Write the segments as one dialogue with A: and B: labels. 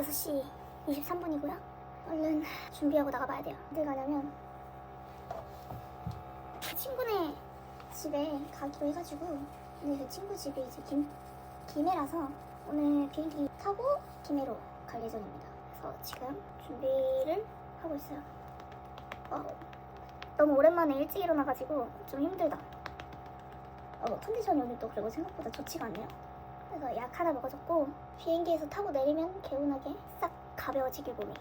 A: 6시 23분이고요. 얼른 준비하고 나가봐야 돼요. 어딜 가냐면 친구네 집에 가기로 해가지고 오늘 그 친구 집이 이제 김, 김해라서 오늘 비행기 타고 김해로 갈 예정입니다. 그래서 지금 준비를 하고 있어요. 어, 너무 오랜만에 일찍 일어나가지고 좀 힘들다. 어, 컨디션이 오늘 또 그리고 생각보다 좋지가 않네요. 그래서 약 하나 먹어줬고 비행기에서 타고 내리면 개운하게 싹 가벼워지길 몸이.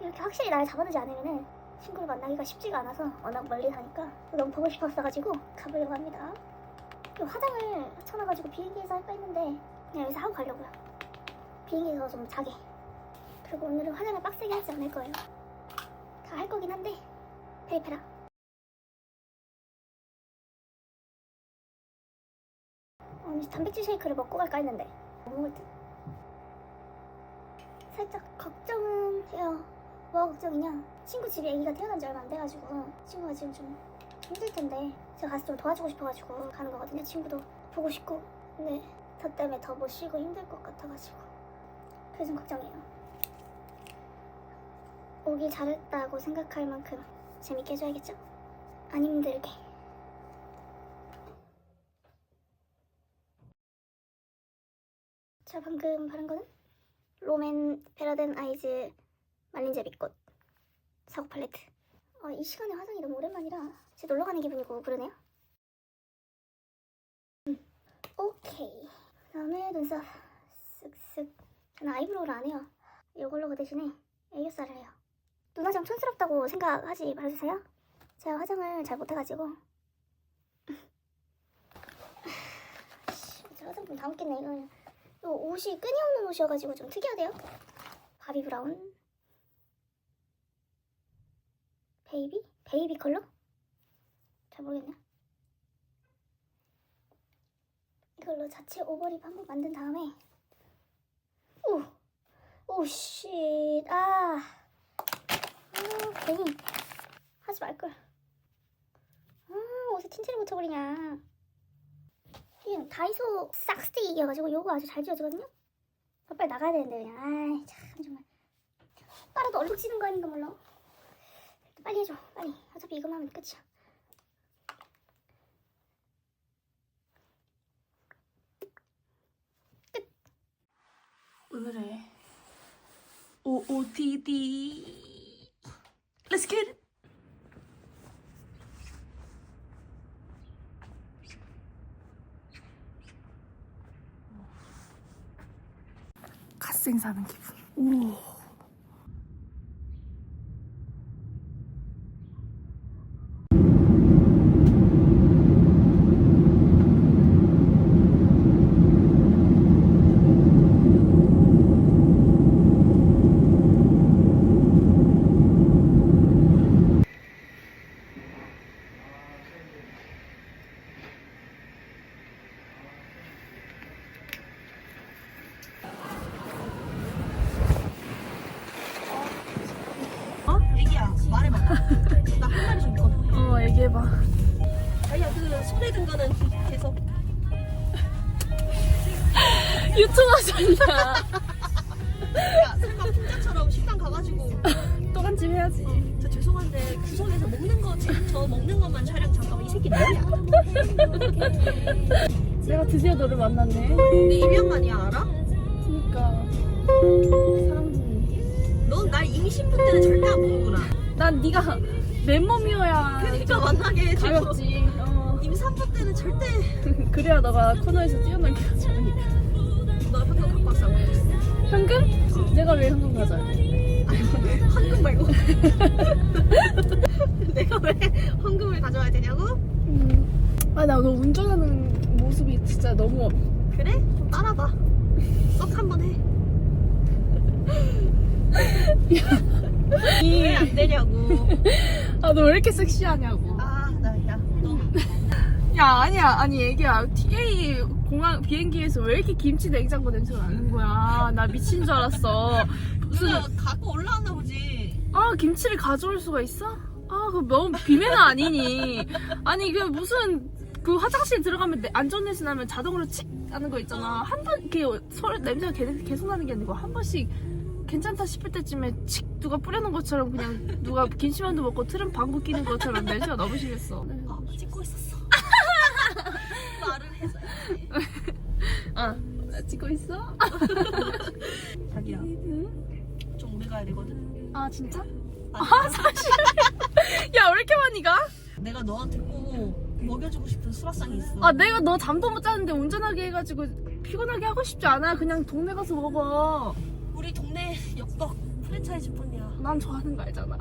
A: 이렇게 확실히 날 잡아주지 않으면은 친구를 만나기가 쉽지가 않아서 워낙 멀리 사니까 너무 보고 싶었어가지고 가보려고 합니다. 또 화장을 쳐놔가지고 비행기에서 할까 했는데 그냥 여기서 하고 가려고요. 비행기에서 좀 자게. 그리고 오늘은 화장을 빡세게 하지 않을 거예요. 다 할 거긴 한데 페리페라. 어, 이제 단백질 쉐이크를 먹고 갈까 했는데 못 먹을 듯. 살짝 걱정은 해요. 뭐가 걱정이냐? 친구 집에 아기가 태어난 지 얼마 안 돼가지고 친구가 지금 좀 힘들 텐데 제가 가서 좀 도와주고 싶어가지고 가는 거거든요. 친구도 보고 싶고 근데 저 때문에 더 못 쉬고 힘들 것 같아가지고 그래서 좀 걱정이에요. 오길 잘했다고 생각할 만큼 재밌게 해줘야겠죠? 안 힘들게. 자 방금 바른 거는 롬앤 베라덴 아이즈 말린 제비꽃 사고 팔레트. 어, 이 시간에 화장이 너무 오랜만이라 진짜 놀러 가는 기분이고 그러네요. 음, 오케이. 그 다음에 눈썹 쓱쓱. 저는 아이브로우를 안 해요. 이걸로 그 대신에 애교살을 해요. 눈 화장 촌스럽다고 생각하지 말아주세요. 제가 화장을 잘 못해가지고. 씨, 제 화장품 다 묻겠네 이거. 이 옷이 끈이 없는 옷이어가지고 좀 특이하대요. 바비 브라운. 베이비? 베이비 컬러? 잘 모르겠네요. 이걸로 자체 오버립 한번 만든 다음에 오! 오 쉣! 아! 아 괜히 하지 말걸 아 옷에 틴트를 묻혀버리냐 이게 다이소 싹스틱이어가지고 요거 아주 잘 지워지거든요? 아, 빨리 나가야 되는데 그냥. 아이 참 정말. 빨아도 얼룩 지는 거 아닌가 몰라. 빨리 해줘 빨리. 어차피 이거만 하면 끝이야.
B: 오늘의 OOTD Let's! 갓생 사는 기분 오. 유튜버잖아
C: 야 설마 풍자처럼 식당 가가지고
B: 또간집 해야지.
C: 저 죄송한데 구석에서 먹는 거저 먹는 것만 촬영 잠깐만 이 새끼 뭐야.
B: 내가 드디어 너를 만났네.
C: 내 입양만이야 알아?
B: 그니까. 사람들이.
C: 넌 날 임신부 때는 절대 안 보는구나.
B: 난 네가 맨몸이어야
C: 그러니까 만나게 해줘
B: 가볍지. 어.
C: 임산부 때는 절대
B: 그래야 너가 코너에서 뛰어나게 하지
C: 현금?
B: 내가 왜 현금 가져야 돼?
C: 헌금 말고 내가 왜 헌금을 가져와야 되냐고?
B: 음. 아나 너 운전하는 모습이 진짜 너무
C: 그래? 좀 따라봐 썩 한번 해 왜 안 되냐고
B: 아 너 왜 이렇게 섹시하냐고
C: 아나야너
B: 야 아니야 아니 애기야 TA 공항 비행기에서 왜 이렇게 김치 냉장고 냄새가 나는 거야? 나 미친 줄 알았어. 무슨
C: 갖고 올라왔나 보지.
B: 아 김치를 가져올 수가 있어? 아 그 너무 비매는 아니니? 아니 그 무슨 그 화장실 들어가면 내- 안전내시 나면 자동으로 칙 하는 거 있잖아. 한 번 이렇게 서로 냄새가 계- 계속 나는 게 아니고 한 번씩 괜찮다 싶을 때쯤에 칙 누가 뿌려놓은 것처럼 그냥 누가 김치만두 먹고 트름 방구 끼는 것처럼 냄새가 너무 심했어.
C: 아 찍고 있었어 말을 해서
B: 아, 나 찍고 있어?
C: 자기야 좀 오래 가야 되거든
B: 아 진짜?
C: 아니,
B: 야왜 이렇게 많이 가?
C: 내가 너한테 꼭 먹여주고 싶은 수라상이 있어
B: 아 내가 너 잠도 못 자는데 운전하게 해가지고 피곤하게 하고 싶지 않아. 그냥 동네 가서 먹어.
C: 우리 동네 엽떡 프랜차이즈 뿐이야
B: 난 좋아하는 거 알잖아.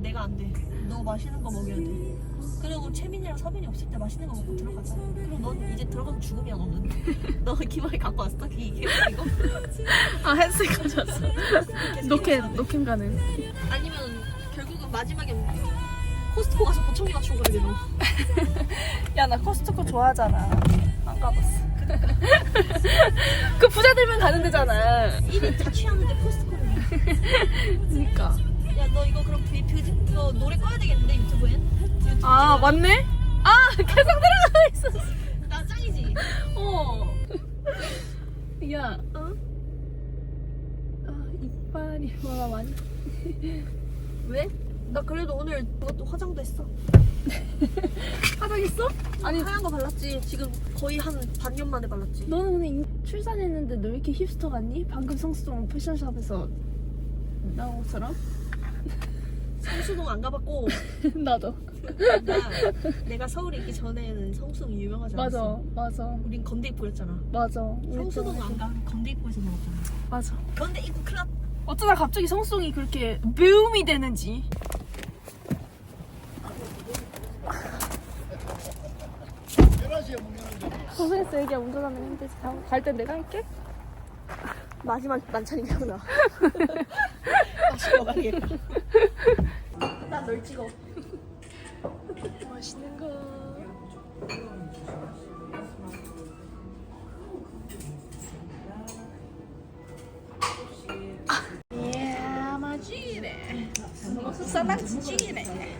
C: 내가 안 돼 너 맛있는 거 먹여야 돼 그리고 채민이랑 서빈이 없을 때 맛있는 거 먹고 들어가자 그리고 넌 이제 들어가면 죽음이야 너는 너 기마에 갖고 왔어? 기, 기, 이거?
B: 아 헬스 가졌어. 노캔 노캔 가는.
C: 아니면 결국은 마지막에 코스트코 가서 보청기 맞춘 거야 너
B: 야 나 코스트코 좋아하잖아. 안 가봤어. 그 부자들만 가는 데잖아.
C: 입이 다 취하는데 코스트코는
B: 그니까.
C: 야 너 이거 그럼 뷰, 뷰, 너 노래 꺼야 되겠는데 유튜브엔? 유튜브
B: 아 맞네. 아 계속 들어가고 있었어.
C: 나 짱이지?
B: 어. 야, 어? 아, 이빨이 뭐가 많이.
C: 왜? 나 그래도 오늘 그것도 화장도 했어
B: 화장했어? 아니,
C: 하얀 거 발랐지 지금 거의 한 반년 만에 발랐지
B: 너는 근데 이- 출산했는데 너 왜 이렇게 힙스터 같니? 방금 성수동 패션샵에서 나온 것처럼?
C: 성수동 안 가봤고
B: 나도.
C: 나, 내가 서울에 있기 전에는 성수동이 유명하지
B: 맞아,
C: 않았어
B: 맞아,
C: 우린 건대 입구였잖아
B: 맞아.
C: 성수동 안 가. 건대 입구에서 먹었잖아
B: 맞아.
C: 건대 입구 클럽
B: 어쩌다 갑자기 성수동이 그렇게 붐이 되는지. 고생했어, 애기야. 운전하면 힘들지. 갈 땐 내가 할게.
C: 마지막 만찬이구나 다시 먹어야겠다 난널 찍어
B: 맛있는 거. 예. 사당치 찌기네.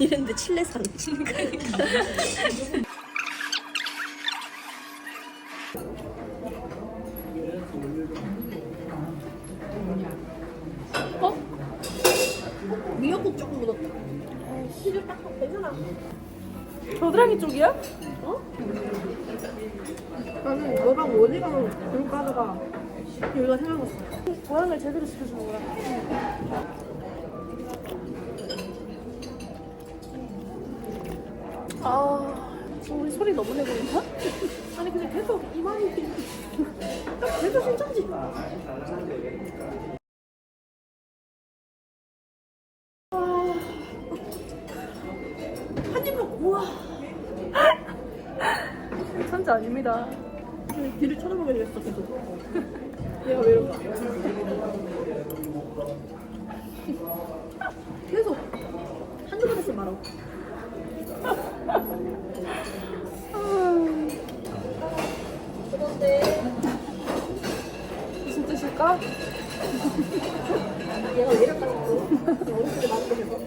C: 이랬는데 칠레산 미역국 조금 묻었다 실을 딱 괜찮아
B: 겨드랑이 쪽이야?
C: 어? 나는 너랑 어디 가면 그럴까 하다가 여기가 생각났어
B: 모양을 제대로 시켜주는 거야. 아, 지금 우리 소리 너무 내고 있나?
C: 아니 근데 계속 이만이 계속 신천지 그냥 뒤를 쳐다보게 되겠어 계속. 얘가 왜 이럴까 계속. 한두 번 했으면 말아
B: 무슨 뜻일까?
C: 얘가 왜 이럴까 싶고 어른들이 많은 곳에서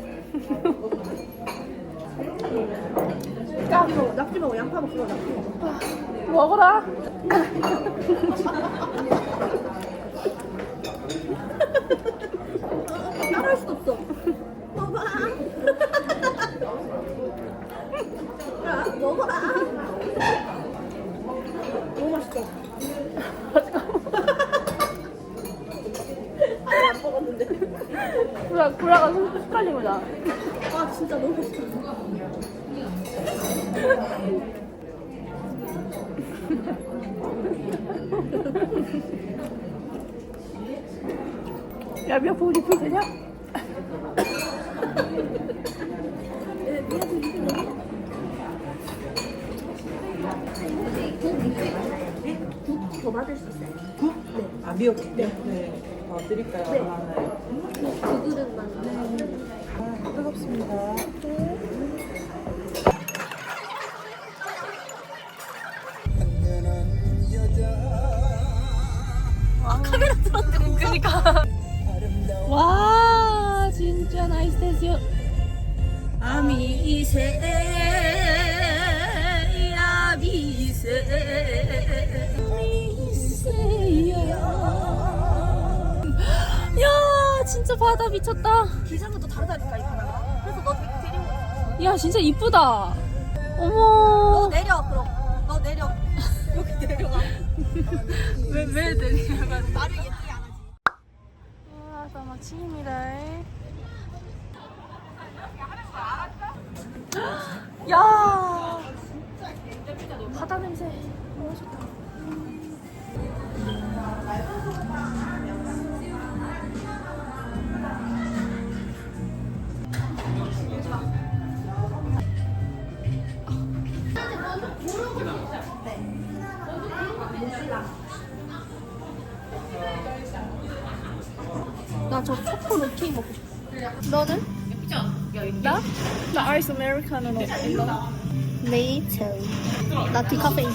C: 낙지 먹어 낙지 먹어 양파 먹고 낙지 먹어
B: 먹어라.
C: 따라할 수도 없어 먹어라 야 먹어라 너무 맛있어 아직 안 먹었는데
B: 구라, 구라가 손 헷갈린 거잖아.
C: 아 진짜 너무 맛있어
B: 야, 미역국 리필 되냐?
C: 더 받을 수 있어요
D: 아 미역국 네. 네. 어, 드릴까요?
C: 네.
D: 하나요?
C: 두 그릇만
D: 아, 뜨겁습니다.
B: 아, 카메라 들었는데. 그니까. 와, 진짜 나이스 됐어요.
C: 아미세 아미세
B: 바다 미쳤다.
C: 기상은 또 다르다니까 이 바다가. 그래서 너 데- 데리고
B: 야 진짜 이쁘다.
C: 너
B: 어머.
C: 내려 그럼. 너 내려. 여기 내려가.
B: 왜 왜 내려가?
C: 나를 예쁘게 안 하지.
B: 와, 나 마침입니다. 야, 바다 냄새 너무 좋다. 너는? 나? 나 아이스 아메리카노
A: 메이트. 나 디카페인.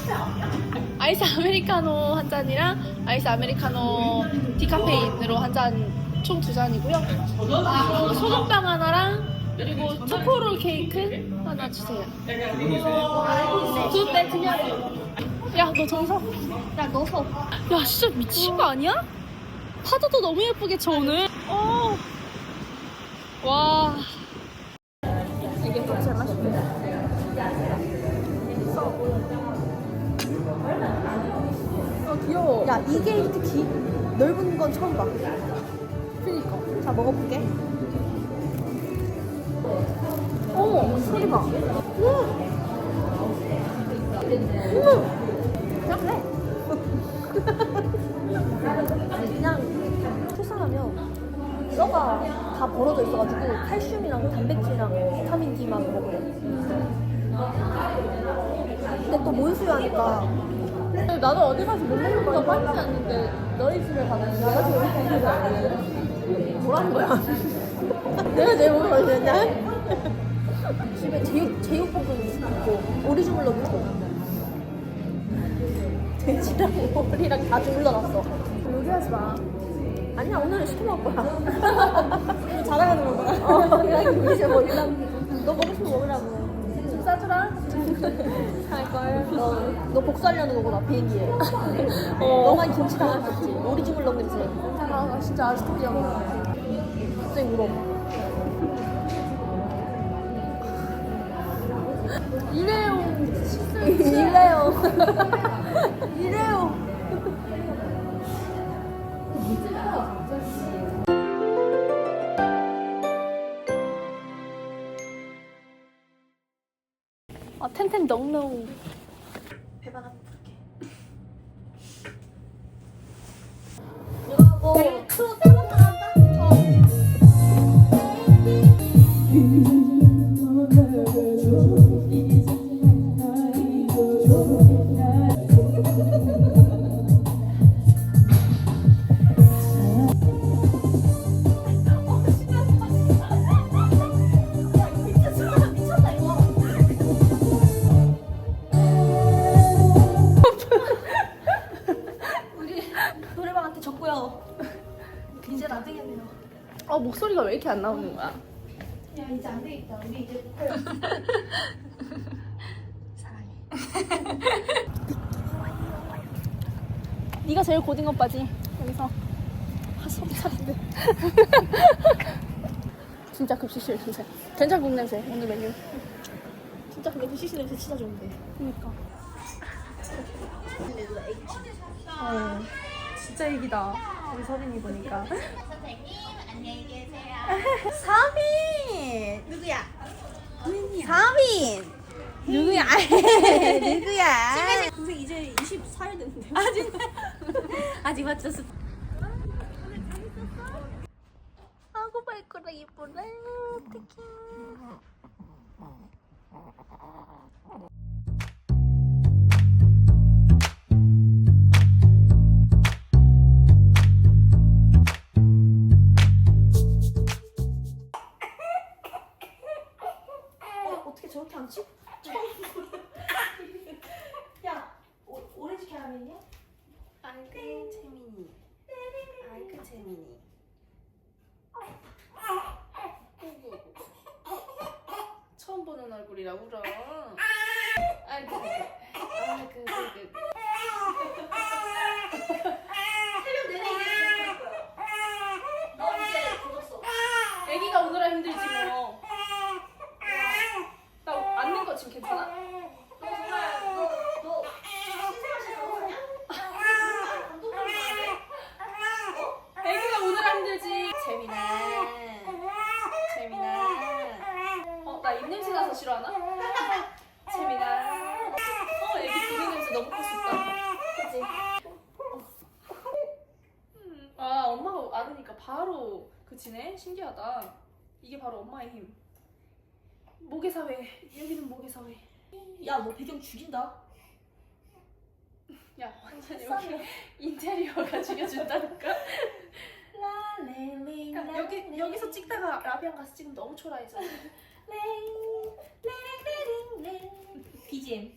B: 아이스 아메리카노 한 잔이랑 아이스 아메리카노 디카페인으로 한 잔 총 두 잔이고요. 그리고 소금빵 하나랑 그리고 초코롤 케이크 하나 주세요. 두 배트면 야, 너 정석.
A: 야, 너 서.
B: 야, 진짜 미친 거 아니야? 파도도 너무 예쁘게 쳐 오늘. 어. 와. 이게 더 제일 맛있겠다. 어, 귀여워.
C: 야 이게 특히 넓은 건 처음 봐.
B: 그니까.
C: 자 먹어볼게.
B: 어머, 소리 봐.
C: 그냥 있어가지고 칼슘이랑 단백질이랑 비타민 D만 먹으래. 근데 또 모유수유 하니까
B: 나도 어디 가서 못 먹는 거야. 빠지지 않는데 너희 집에 가면 내가 제일 먹는 거 아니야?
C: 뭐라는 거야? 내가 제일 먹는 거였냐? 집에 제육 제육볶음 있고 오리지물러 넣고 돼지랑 오리랑 다 주물러놨어.
B: 요리하지 마.
C: 아니야 오늘은 시켜 먹을 거야. 자랑하는 거야. 어, 그냥 이제 뭐 일랑 너 먹고 거 먹으라고.
B: 좀 싸주라.
C: 할걸. 너, 너 복수하려는 거구나 비행기에. 너만 김치 당할 수 없지. 오리지물러 냄새.
B: 아, 나 진짜 아직도 기억나.
C: 갑자기 울어.
B: 일회용 칫솔.
C: 이래요.
B: 아, 텐텐 넉넉. 야
C: 이제 안 되겠다. 우리 이제
B: 사랑해. 네가 제일 고딩 오빠지 여기서. 아, 소리 차린데. 진짜 급식실 냄새. 된장국 냄새 오늘 메뉴.
C: 진짜 근데 그 시시 냄새 진짜 좋은데.
B: 그니까. 어, 진짜 얘기다. 우리 서빈이 보니까.
C: 사빈 누구야? 사빈 누구야? 누구야? 동생 이제 24일 됐는데 아직 아직 맞췄어.
B: 아고 발코라 예쁘네. 어떡해. 너무 초라해져.
D: BGM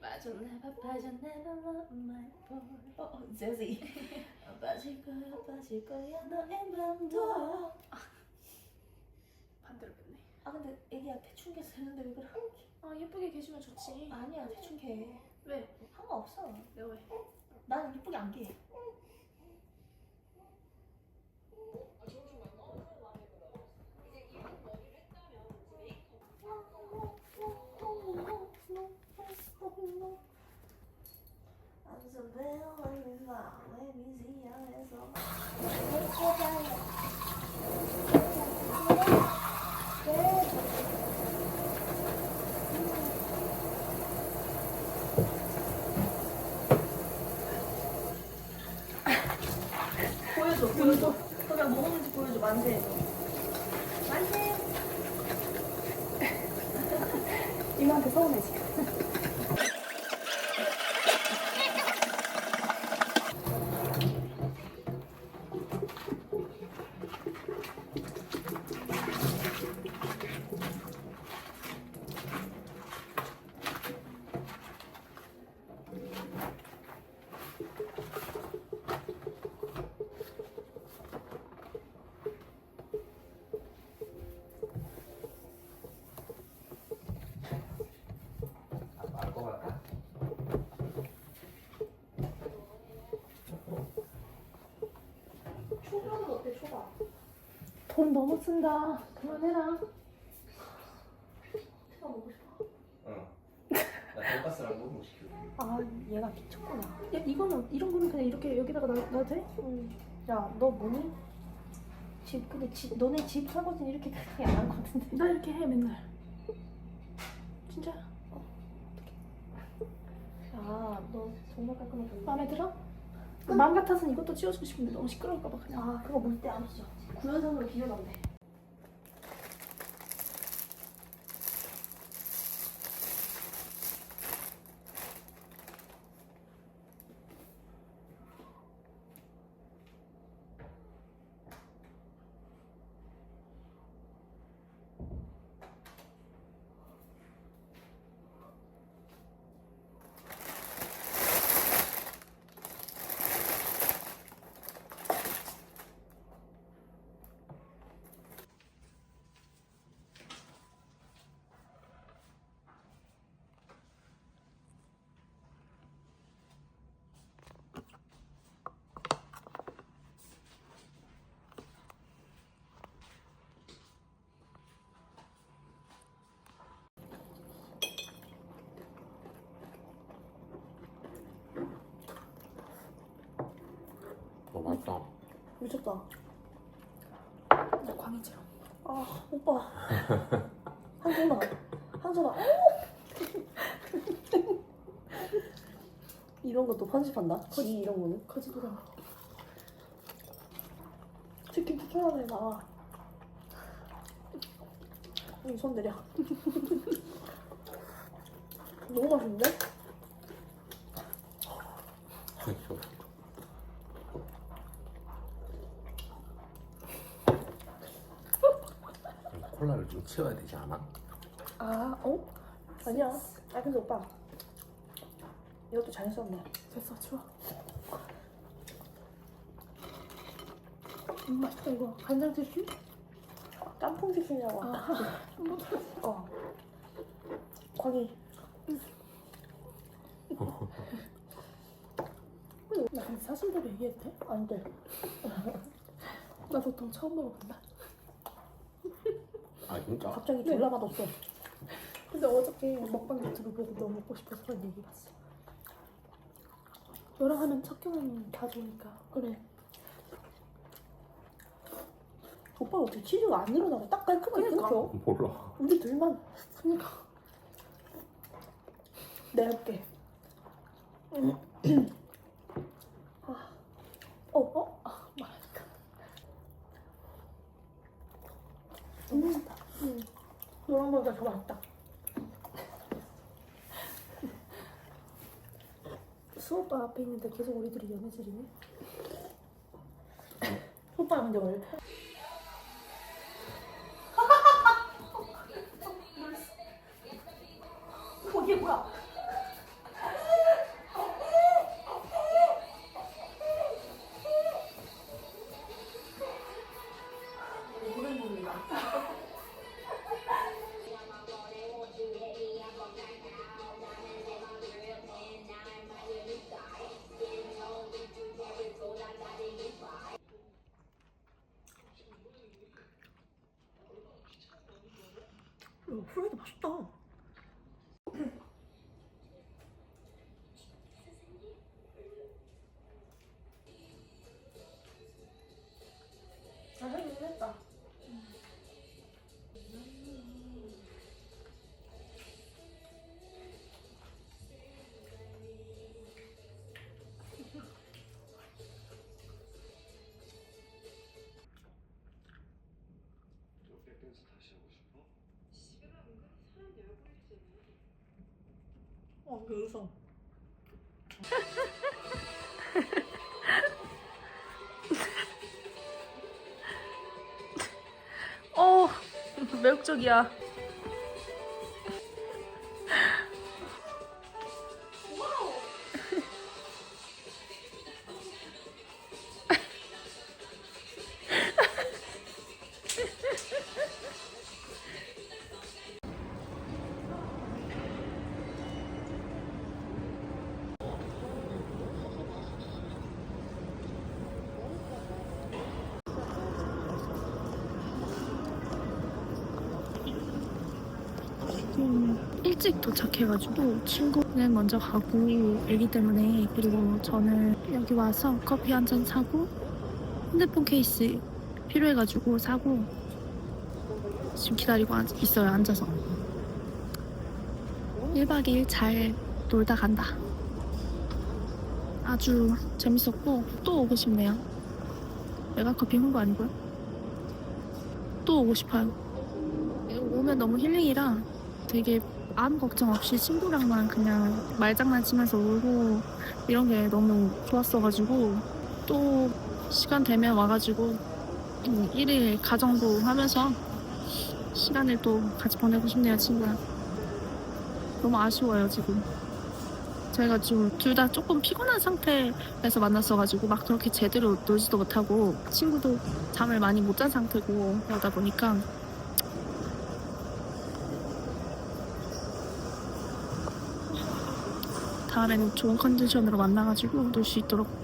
B: 빠졌나 봐 빠졌나봐 my boy.
D: 어, 어 제지 빠질 거야 빠질 거야 너의 맘도
B: 반대로 뺐네.
D: 아 근데 애기야 대충 개서 했는데 왜 그래
B: 아 예쁘게 계시면 좋지.
D: 아니야 대충 개
B: 왜?
D: 상관없어
B: 내가 왜?
D: 나는 예쁘게 안 개
E: 我
D: 也没说啊，我也样。
B: 说。 너무 쓴다. 그만해라.
D: 초밥 먹고 싶어
E: 응. 나 돈가스랑 뭐 시켜.
D: 아 얘가 미쳤구나
B: 야 이거는 이런 거는 그냥 이렇게 여기다가 놔, 놔도 돼?
D: 야너 뭐니? 집 근데 집 너네 집 설거지는 이렇게 크게 안한것 같은데
B: 나 이렇게 해 맨날. 진짜
D: 아너 정말 깔끔하게
B: 마음에 들어? 마음 같아서는 이것도 치워주고 싶은데 너무 시끄러울까봐 그냥.
D: 아 그거 물 때 안 했어 구현상으로 비벼가면
E: 맛있다.
D: 미쳤다
B: 나 광희지로.
D: 아 오빠 한손아 한손아 이런 것도 편집한다? 거지 이런 거는?
B: 거짓도랑.
D: 치킨 추천하네 나와 응, 손 내려 너무 맛있는데?
E: 콜라를 좀 채워야 되지 않아?
D: 아 어? 아니야 아 근데 오빠 이것도 잘 썼네
B: 됐어 추워. 음 맛있다 이거. 간장 티슈?
D: 깐풍 주시냐고
B: 아 더.
D: 어 광희
B: 나 근데 사실대로 얘기해도 돼?
D: 안 돼
B: 나 보통 처음 먹어본다.
E: 아 진짜?
D: 갑자기 졸라 맛없어
B: 근데 어저께 먹방 유튜브 보고 너무 먹고 싶어서 그런 얘기 봤어. 너랑 하면 첫 경험은 다 좋으니까.
D: 그래 오빠 어떻게 치즈가 안 늘어나고 딱 깔끔하게
B: 그러니까.
D: 끊겨
E: 몰라.
D: 우리 둘만
B: 그러니까.
D: 내가 해볼게
B: 어, 어? 아, 말하니까. 너무 맛있다. 응. 너랑 먹으니까 더 맛있다. 수오빠 앞에 있는데 계속 우리들이 연애질이네. 오빠 근데 원래 어, 이게 뭐야?
C: 야, 어, 여기서.
B: 어, 매력적이야. 도착해가지고 친구는 먼저 가고 애기 때문에 그리고 저는 여기 와서 커피 한 잔 사고 핸드폰 케이스 필요해가지고 사고 지금 기다리고 앉- 있어요 앉아서. 1박 2일 잘 놀다 간다. 아주 재밌었고 또 오고 싶네요. 메가커피 홍보 아니고요. 또 오고 싶어요. 오면 너무 힐링이라 되게 아무 걱정 없이 친구랑만 그냥 말장난치면서 놀고 이런 게 너무 좋았어가지고 또 시간 되면 와가지고 음, 일일 가정도 하면서 시간을 또 같이 보내고 싶네요 친구랑 너무 아쉬워요 지금. 저희가 지금 둘 다 조금 피곤한 상태에서 만났어가지고 막 그렇게 제대로 놀지도 못하고 친구도 잠을 많이 못 잔 상태고 그러다 보니까 다음에는 좋은 컨디션으로 만나가지고 놀 수 있도록